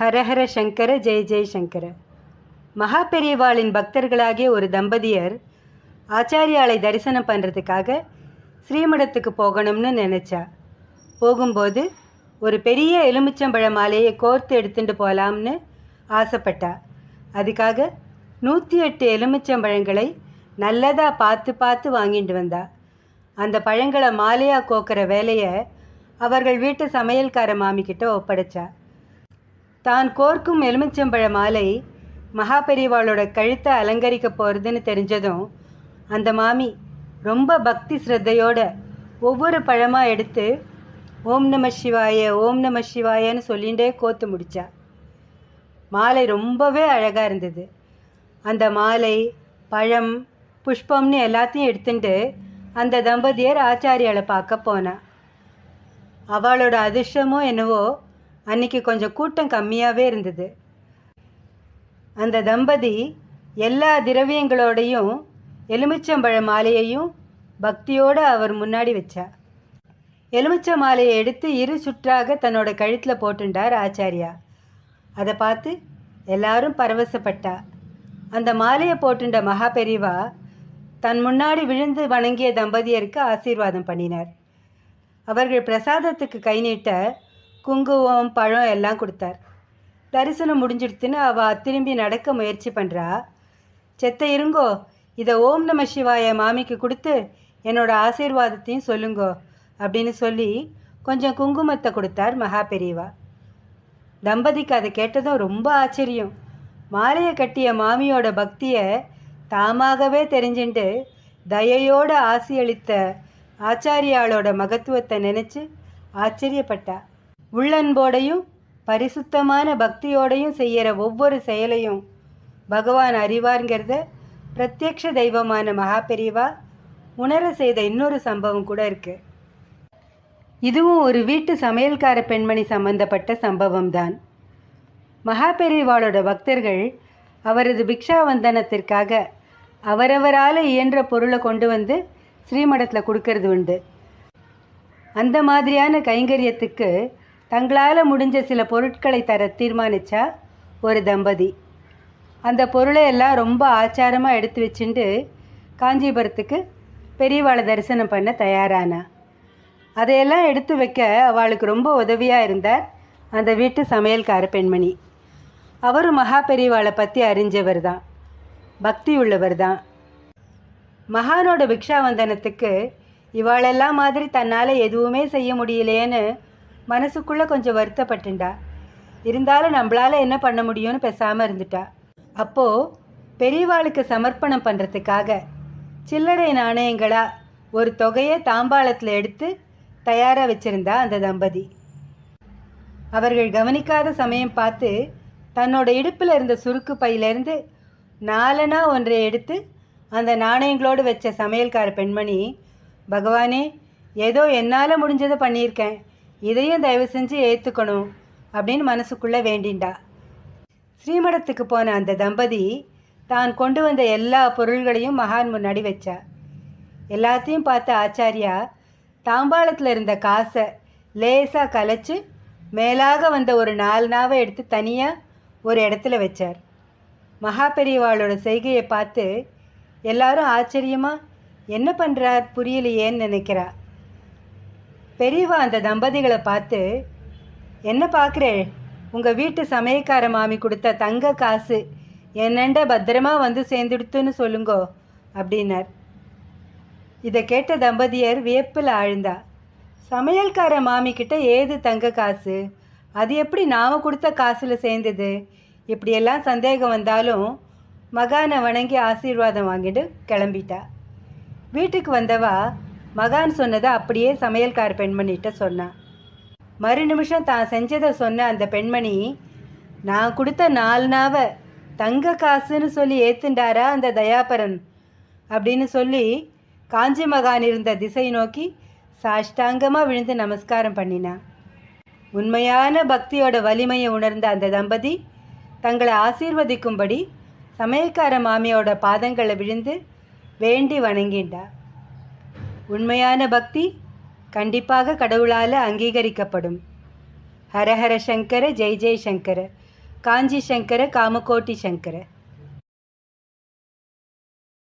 ஹரஹர சங்கர ஜெய் ஜெய் சங்கர. மகா பெரியவாளின் பக்தர்களாகிய ஒரு தம்பதியர் ஆச்சாரியாளை தரிசனம் பண்ணுறதுக்காக ஸ்ரீமடத்துக்கு போகணும்னு நினச்சா. போகும்போது ஒரு பெரிய எலுமிச்சம்பழ மாலையை கோர்த்து எடுத்துட்டு போகலாம்னு ஆசைப்பட்டா. அதுக்காக நூற்றி எட்டு எலுமிச்சம்பழங்களை நல்லதாக பார்த்து பார்த்து வாங்கிட்டு வந்தா. அந்த பழங்களை மாலையாக கோக்கிற வேலையை அவர்கள் வீட்டு சமையல்கார மாமிக்கிட்ட ஒப்படைச்சா. தான் கோர்க்கும் எலுமிச்சம்பழ மாலை மகா பெரியவாளோட கழுத்தை அலங்கரிக்க போகிறதுன்னு தெரிஞ்சதும் அந்த மாமி ரொம்ப பக்தி ஸ்ரத்தையோட ஒவ்வொரு பழமாக எடுத்து ஓம் நம சிவாய ஓம் நம சிவாயன்னு சொல்லிகிட்டே கோத்து முடித்தா மாலை ரொம்பவே அழகாக இருந்தது. அந்த மாலை பழம் புஷ்பம்னு எல்லாத்தையும் எடுத்துட்டு அந்த தம்பதியர் ஆச்சாரியாளை பார்க்க போனா. அவளோட அதிர்ஷ்டமோ என்னவோ அன்னைக்கு கொஞ்சம் கூட்டம் கம்மியாகவே இருந்தது. அந்த தம்பதி எல்லா திரவியங்களோடையும் எலுமிச்சம்பழ மாலையையும் பக்தியோடு அவர் முன்னாடி வச்சா எலுமிச்ச மாலையை எடுத்து இரு சுற்றாக தன்னோட கழுத்தில் போட்டுண்டார் ஆச்சாரியா. அதை பார்த்து எல்லாரும் பரவசப்பட்டா. அந்த மாலையை போட்டுண்ட மகா பெரிவா தன் முன்னாடி விழுந்து வணங்கிய தம்பதியருக்கு ஆசீர்வாதம் பண்ணினார். அவர்கள் பிரசாதத்துக்கு கை நீட்ட குங்குமம் பழம் எல்லாம் கொடுத்தார். தரிசனம் முடிஞ்சிடுத்துன்னு அவள் திரும்பி நடக்க முயற்சி பண்ணுறா செத்த இருங்கோ இதை ஓம் நம சிவாய மாமிக்கு கொடுத்து என்னோட ஆசீர்வாதத்தையும் சொல்லுங்கோ அப்படின்னு சொல்லி கொஞ்சம் குங்குமத்தை கொடுத்தார் மகா பெரியவா. தம்பதிக்கு அதை கேட்டதும் ரொம்ப ஆச்சரியம். மாலையை கட்டிய மாமியோட பக்தியை தாமாகவே தெரிஞ்சுண்டு தயையோட ஆசியளித்த ஆச்சாரியாளோட மகத்துவத்தை நினச்சி ஆச்சரியப்பட்டா. உள்ளன்போடையும் பரிசுத்தமான பக்தியோடையும் செய்கிற ஒவ்வொரு செயலையும் பகவான் அறிவார்ங்கிறத பிரத்யக்ஷ தெய்வமான மகாபெரிவா உணர செய்த இன்னொரு சம்பவம் கூட இருக்கு. இதுவும் ஒரு வீட்டு சமையல்கார பெண்மணி சம்பந்தப்பட்ட சம்பவம் தான் மகாபெரிவாளோட பக்தர்கள் அவரது பிக்ஷாவந்தனத்திற்காக அவரவரால் இயன்ற பொருளை கொண்டு வந்து ஸ்ரீமடத்தில் கொடுக்கறது உண்டு. அந்த மாதிரியான கைங்கரியத்துக்கு தங்களால் முடிஞ்ச சில பொருட்களை தர தீர்மானிச்சா ஒரு தம்பதி. அந்த பொருளை எல்லாம் ரொம்ப ஆச்சாரமாக எடுத்து வச்சுட்டு காஞ்சிபுரத்துக்கு பெரியவாளை தரிசனம் பண்ண தயாரானா. அதையெல்லாம் எடுத்து வைக்க அவளுக்கு ரொம்ப உதவியாக இருந்தார் அந்த வீட்டு சமையல்கார பெண்மணி. அவரும் மகா பெரியவாளை பற்றி அறிஞ்சவர் தான். பக்தி உள்ளவர் தான். மகானோட பிக்ஷாவந்தனத்துக்கு இவாளெல்லாம் மாதிரி தன்னால் எதுவுமே செய்ய முடியலையேன்னு மனசுக்குள்ளே கொஞ்சம் வருத்தப்பட்டுண்டா. இருந்தாலும் நம்மளால் என்ன பண்ண முடியும்னு பேசாமல் இருந்துட்டா. அப்போது பெரியவாளுக்கு சமர்ப்பணம் பண்ணுறதுக்காக சில்லறை நாணயங்களாக ஒரு தொகையை தாம்பாளத்தில் எடுத்து தயாராக வச்சிருந்தா அந்த தம்பதி. அவர்கள் கவனிக்காத சமயம் பார்த்து தன்னோட இடுப்பில் இருந்த சுருக்கு பையிலேருந்து நாலனா ஒன்றை எடுத்து அந்த நாணயங்களோடு வச்ச சமையல்கார பெண்மணி பகவானே ஏதோ என்னால் முடிஞ்சதை பண்ணியிருக்கேன். இதையும் தயவு செஞ்சு ஏற்றுக்கணும் அப்படின்னு மனசுக்குள்ளே வேண்டிண்டா. ஸ்ரீமடத்துக்கு போன அந்த தம்பதி தான் கொண்டு வந்த எல்லா பொருள்களையும் மகான் முன்னாடி வச்சா. எல்லாத்தையும் பார்த்த ஆச்சாரியா தாம்பாளத்தில் இருந்த காசை லேசாக கலைச்சு மேலாக வந்த ஒரு நாலு நாவை எடுத்து தனியாக ஒரு இடத்துல வச்சார். மகா பெரியவாளோட செய்கையை பார்த்து எல்லாரும் ஆச்சரியமாக என்ன பண்ணுறார் புரியலையேன்னு நினைக்கிறா. பெரியவா அந்த தம்பதிகளை பார்த்து என்ன பார்க்குறே? உங்கள் வீட்டு சமயக்கார மாமி கொடுத்த தங்க காசு என்னண்ட பத்திரமா வந்து சேர்ந்துடுத்துன்னு சொல்லுங்கோ அப்படின்னார். இதை கேட்ட தம்பதியர் வியப்பில் ஆழ்ந்தா சமையல்கார மாமி கிட்ட ஏது தங்க காசு? அது எப்படி நாம் கொடுத்த காசில் சேர்ந்தது? இப்படியெல்லாம் சந்தேகம் வந்தாலும் மகானை வணங்கி ஆசீர்வாதம் வாங்கிட்டு கிளம்பிட்டா. வீட்டுக்கு வந்தவா மகான் சொன்னதை அப்படியே சமையல்கார பெண்மணிகிட்ட சொன்னான் மறு நிமிஷம் தான் செஞ்சதை சொன்ன அந்த பெண்மணி நான் கொடுத்த நாலு நாவை தங்க காசுன்னு சொல்லி ஏத்துண்டாரா அந்த தயாபரன்? அப்படின்னு சொல்லி காஞ்சி மகான் இருந்த திசை நோக்கி சாஷ்டாங்கமாக விழுந்து நமஸ்காரம் பண்ணினான் உண்மையான பக்தியோட வலிமையை உணர்ந்த அந்த தம்பதி தங்களை ஆசீர்வதிக்கும்படி சமயக்கார மாமியோட பாதங்களை விழுந்து வேண்டி வணங்கிண்டா. உண்மையான பக்தி கண்டிப்பாக கடவுளால் அங்கீகரிக்கப்படும். ஹரஹர சங்கர ஜெய் ஜெய் சங்கர. காஞ்சி சங்கர காமகோட்டி சங்கர.